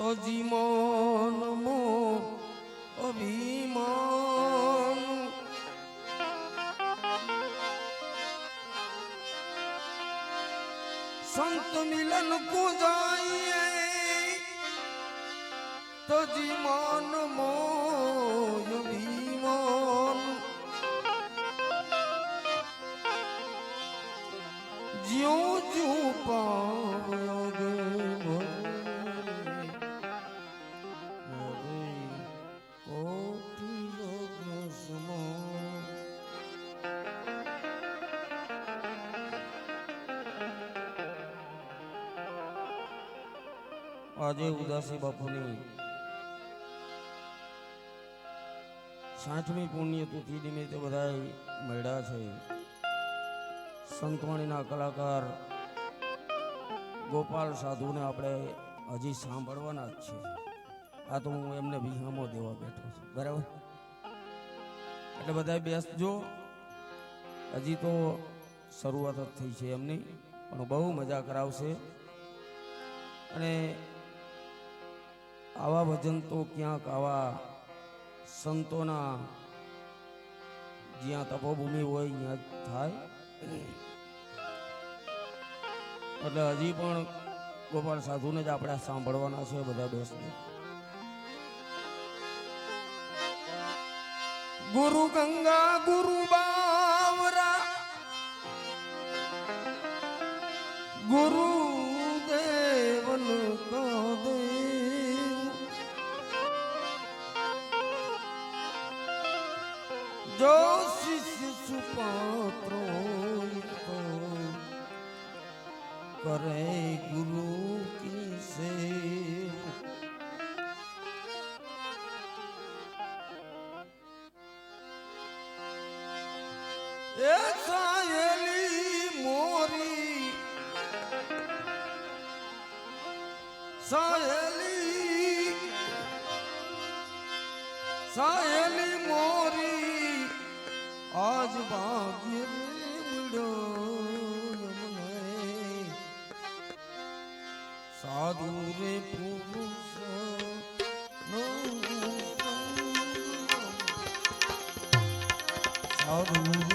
તો જીમન મો અભિમાન સંત મિલન કુ જાઈએ તો જીમન મો અભિમાન જ્યો જ્યો આજે ઉદાસી બાપુની સાઠમી પુણ્ય તિથિ નિમિત્તે બધા મળ્યા છે. સંતવાણીના કલાકાર ગોપાલ સાધુને આપણે હજી સાંભળવાના જ છે આ તો હું એમને વિહામો દેવા બેઠો છું. બરાબર? એટલે બધા બેસજો હજી તો શરૂઆત જ થઈ છે એમની, પણ બહુ મજા કરાવશે. અને આવા ભજન તો ક્યાંક આવા સંતોના જ્યાં તપોભૂમિ હોય, ત્યાં થાય. એટલે હજી પણ ગોપાલ સાધુને જ આપણે સાંભળવાના છે બધા બેસને. ગુરુ ગંગા, ગુરુ બાવરા. ગુરુ સાધુ રે પુરુષ નો સાધુ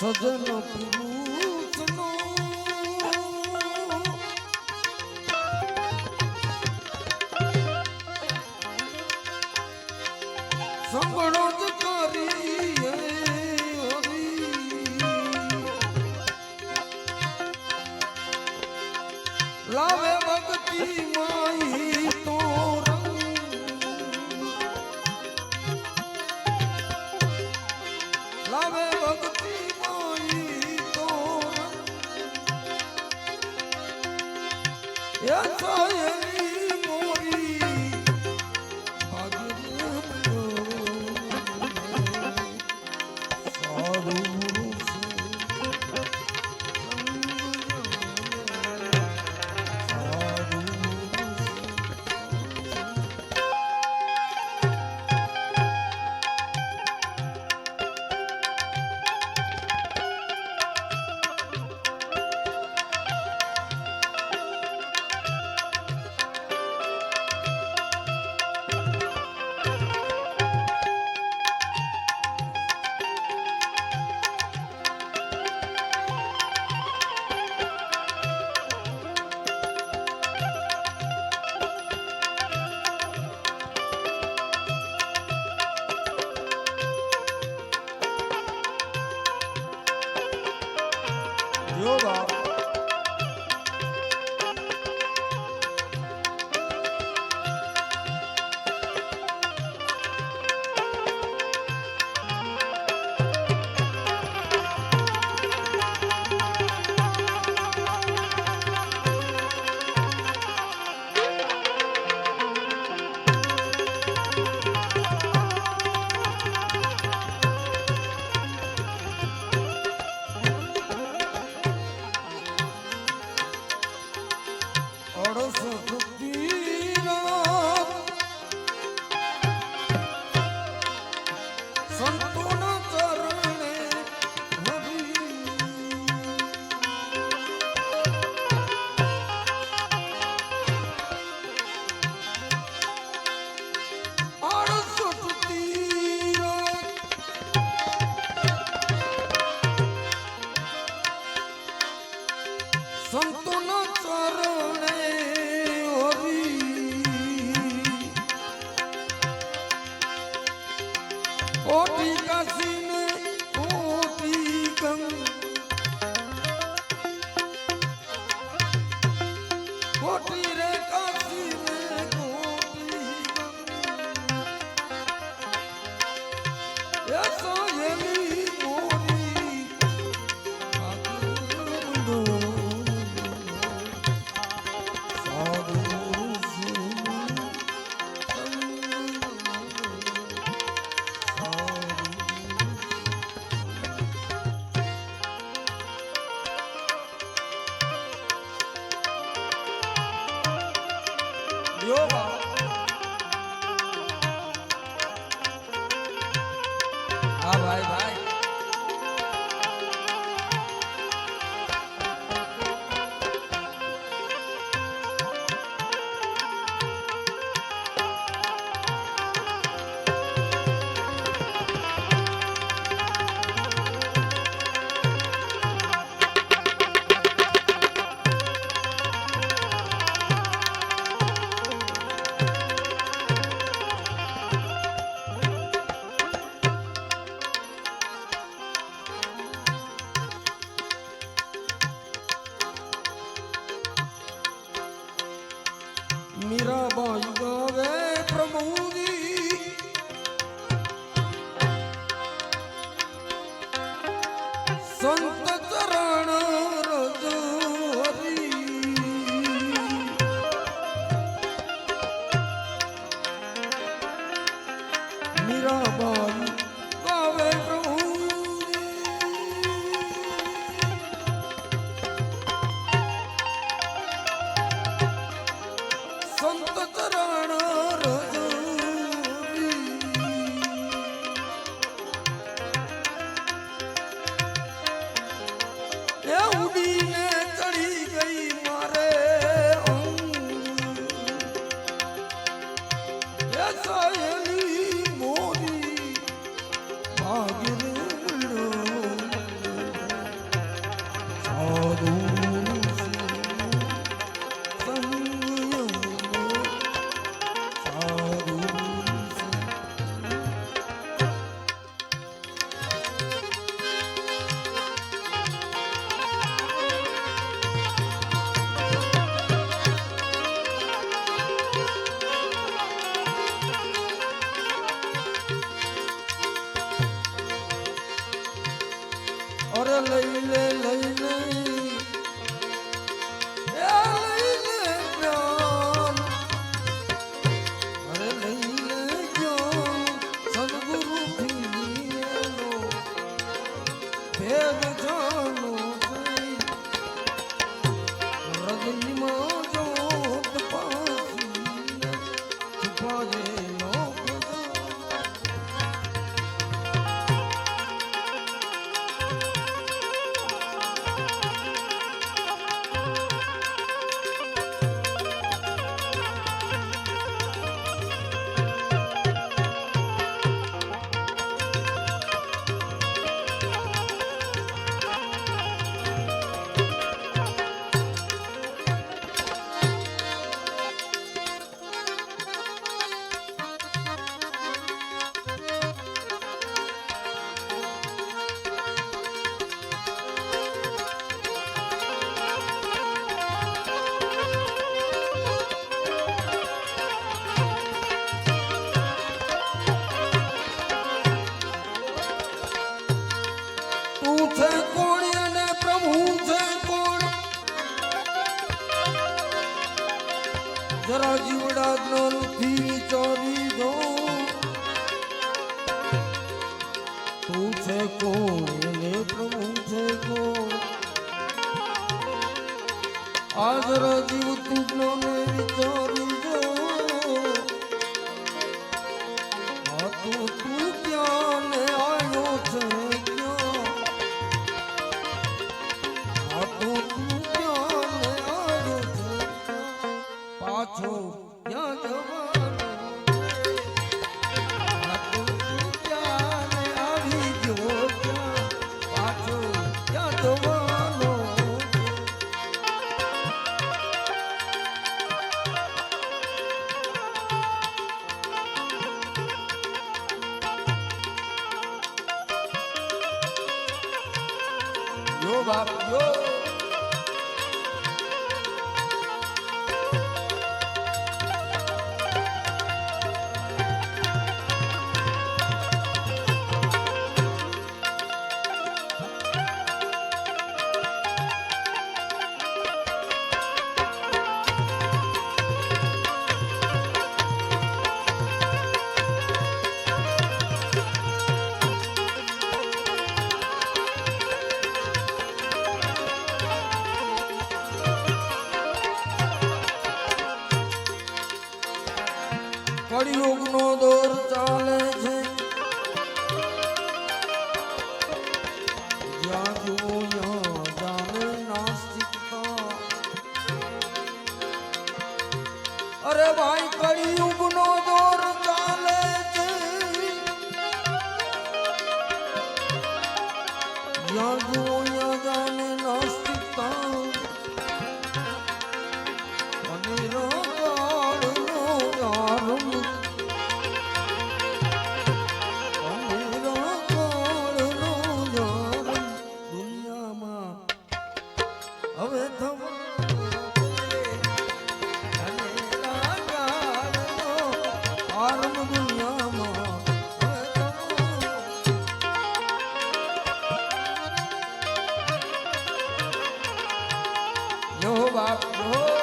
他怎么不？રંગ એ સાયલી મોરી સંતોના ચરણે you no અરે ભાઈ કળિયુગ বাপ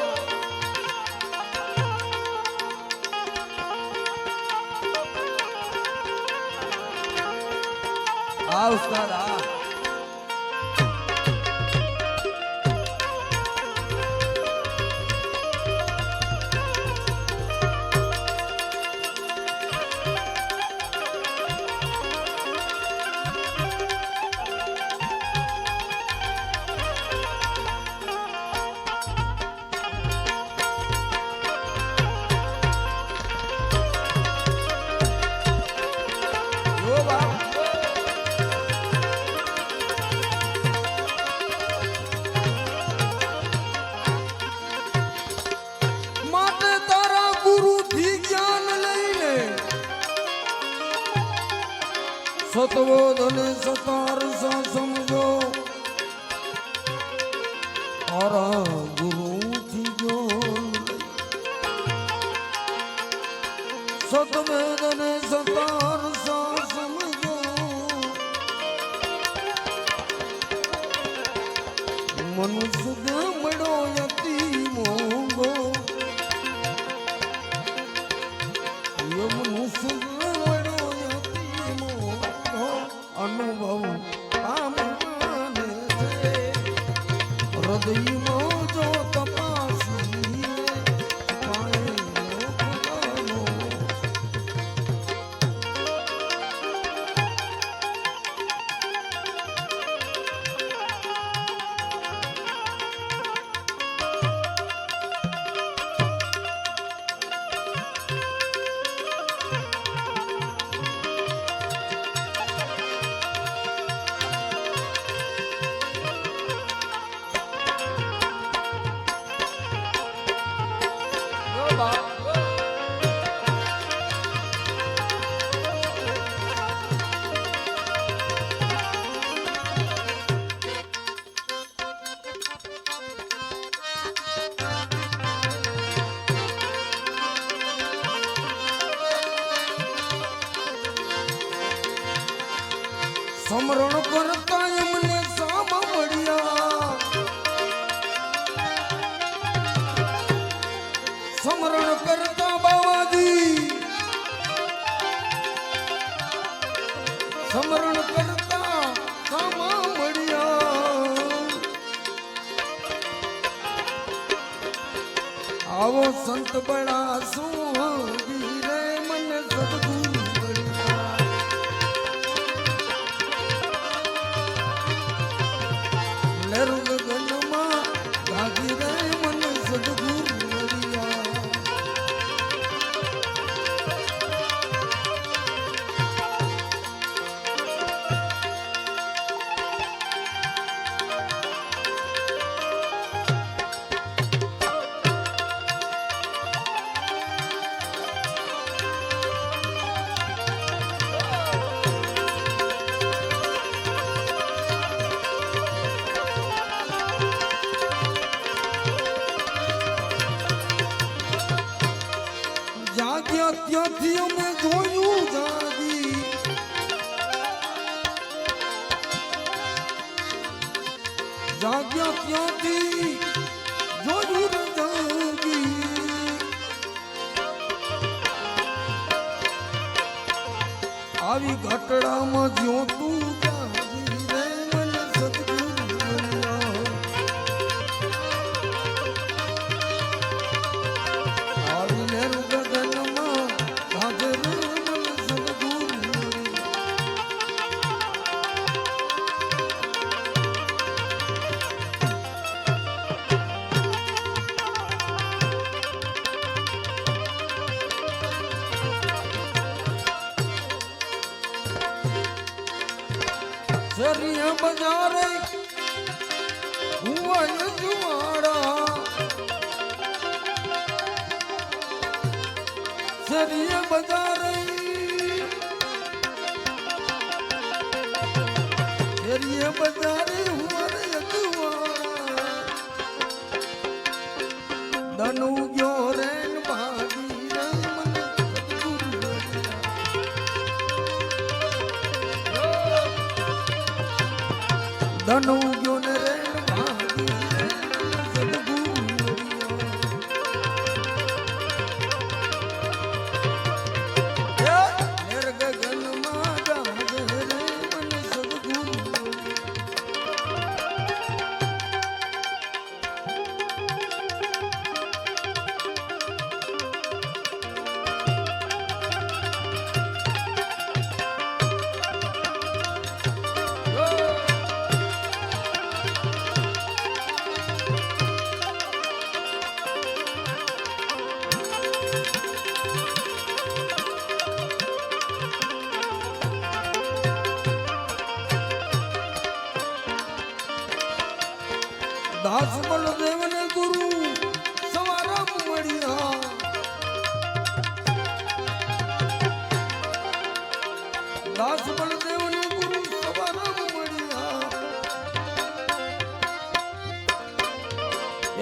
સંત બળા સુહાગી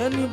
એની